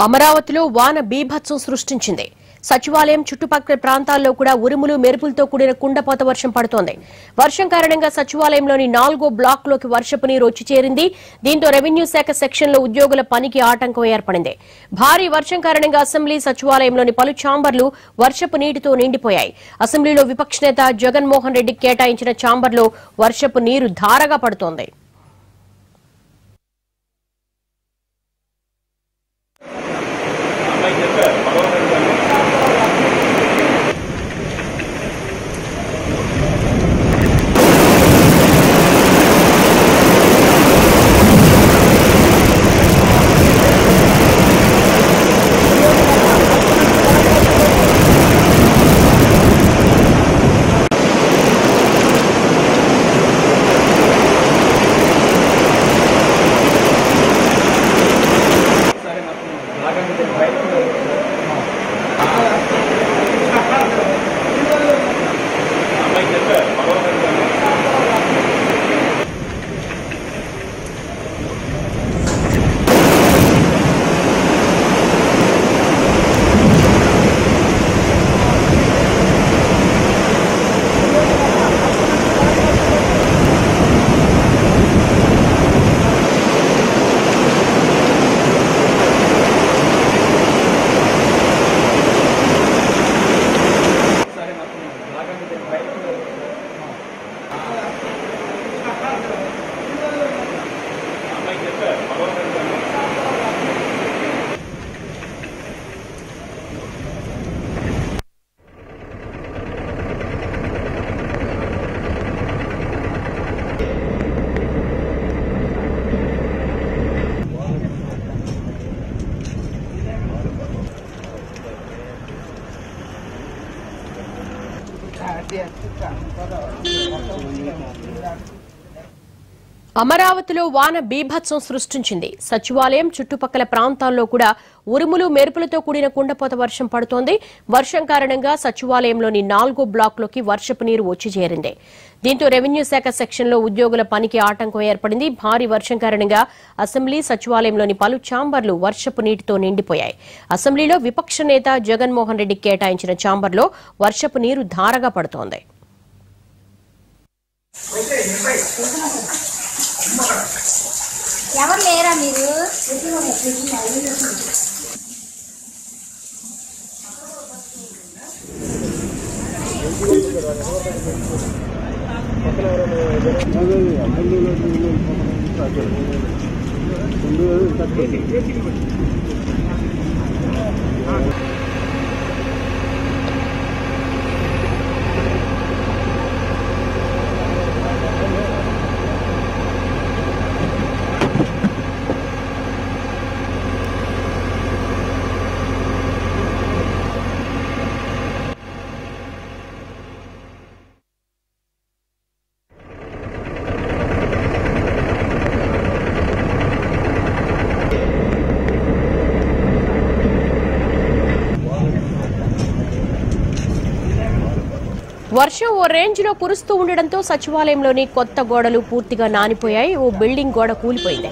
అమరావతిలో వాన బీభత్సం సృష్టించింది. సచివాలయం చుట్టుపక్కల ప్రాంతాల్లో కూడా ఉరుములు మెరుపులతో కూడిన కుండపోత వర్షం పడుతోంది. వర్షం కారణంగా సచివాలయంలోని నాలుగో బ్లాక్లోకి వర్షపు నీరు వచ్చి చేరింది. దీంతో రెవెన్యూ శాఖ సెక్షన్లో ఉద్యోగుల పనికి ఆటంకం ఏర్పడింది. భారీ వర్షం కారణంగా అసెంబ్లీ సచివాలయంలోని పలు ఛాంబర్లు వర్షపు నీటితో నిండిపోయాయి. అసెంబ్లీలో విపక్ష నేత జగన్మోహన్ రెడ్డికి కేటాయించిన ఛాంబర్లో వర్షపు నీరు ధారగా పడుతోంది. 电，这个，这个，这个，这个。అమరావతిలో వాన బీభత్సం సృష్టించింది. సచివాలయం చుట్టుపక్కల ప్రాంతాల్లో కూడా ఉరుములు మెరుపులతో కూడిన కుండపోత వర్షం పడుతోంది. వర్షం కారణంగా సచివాలయంలోని నాలుగో బ్లాక్లోకి వర్షపు నీరు వచ్చి చేరింది. దీంతో రెవెన్యూ శాఖ సెక్షన్లో ఉద్యోగుల పనికి ఆటంకం ఏర్పడింది. భారీ వర్షం కారణంగా అసెంబ్లీ సచివాలయంలోని పలు ఛాంబర్లు వర్షపు నీటితో నిండిపోయాయి. అసెంబ్లీలో విపక్ష నేత జగన్మోహన్ రెడ్డికి కేటాయించిన ఛాంబర్లో వర్షపు నీరు ధారగా పడుతోంది. ఎవరు లేరా మీరు వర్షం ఓ రేంజ్లో కురుస్తూ ఉండడంతో సచివాలయంలోని కొత్త గోడలు పూర్తిగా నానిపోయాయి. ఓ బిల్డింగ్ గోడ కూలిపోయింది.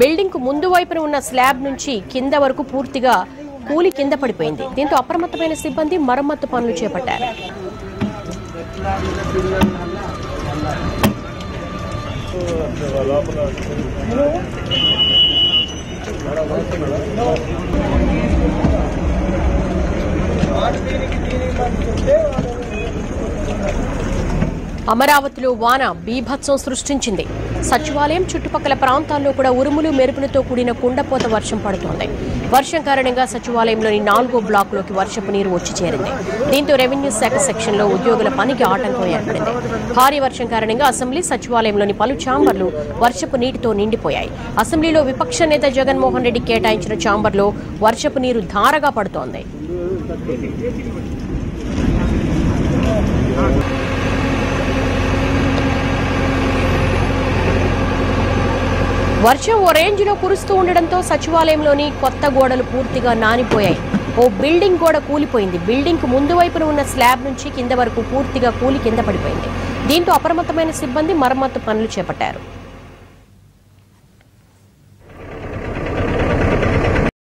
బిల్డింగ్కు ముందు వైపున ఉన్న స్లాబ్ నుంచి కింద వరకు పూర్తిగా కూలి కింద పడిపోయింది. దీంతో అప్రమత్తమైన సిబ్బంది మరమ్మత్తు పనులు చేపట్టారు. అమరావతిలో వాన బీభత్సం సృష్టించింది. సచివాలయం చుట్టుపక్కల ప్రాంతాల్లో కూడా ఉరుములు మెరుపులతో కూడిన కుండపోత వర్షం పడుతోంది. వర్షం కారణంగా సచివాలయంలోని నాలుగో బ్లాక్లోకి వర్షపు నీరు వచ్చి చేరింది. దీంతో రెవెన్యూ శాఖ సెక్షన్లో ఉద్యోగుల పనికి ఆటంకం ఏర్పడింది. భారీ వర్షం కారణంగా అసెంబ్లీ సచివాలయంలోని పలు ఛాంబర్లు వర్షపు నీటితో నిండిపోయాయి. అసెంబ్లీలో విపక్ష నేత జగన్మోహన్ రెడ్డి కేటాయించిన ఛాంబర్లో వర్షపు నీరు ధారగా పడుతోంది. వర్షం ఓ రేంజ్లో కురుస్తూ ఉండడంతో సచివాలయంలోని కొత్త గోడలు పూర్తిగా నానిపోయాయి. ఓ బిల్డింగ్ గోడ కూలిపోయింది. బిల్డింగ్కు ముందు వైపున ఉన్న స్లాబ్ నుంచి కింద వరకు పూర్తిగా కూలి కింద పడిపోయింది. దీంతో అప్రమత్తమైన సిబ్బంది మరమ్మత్తు పనులు చేపట్టారు.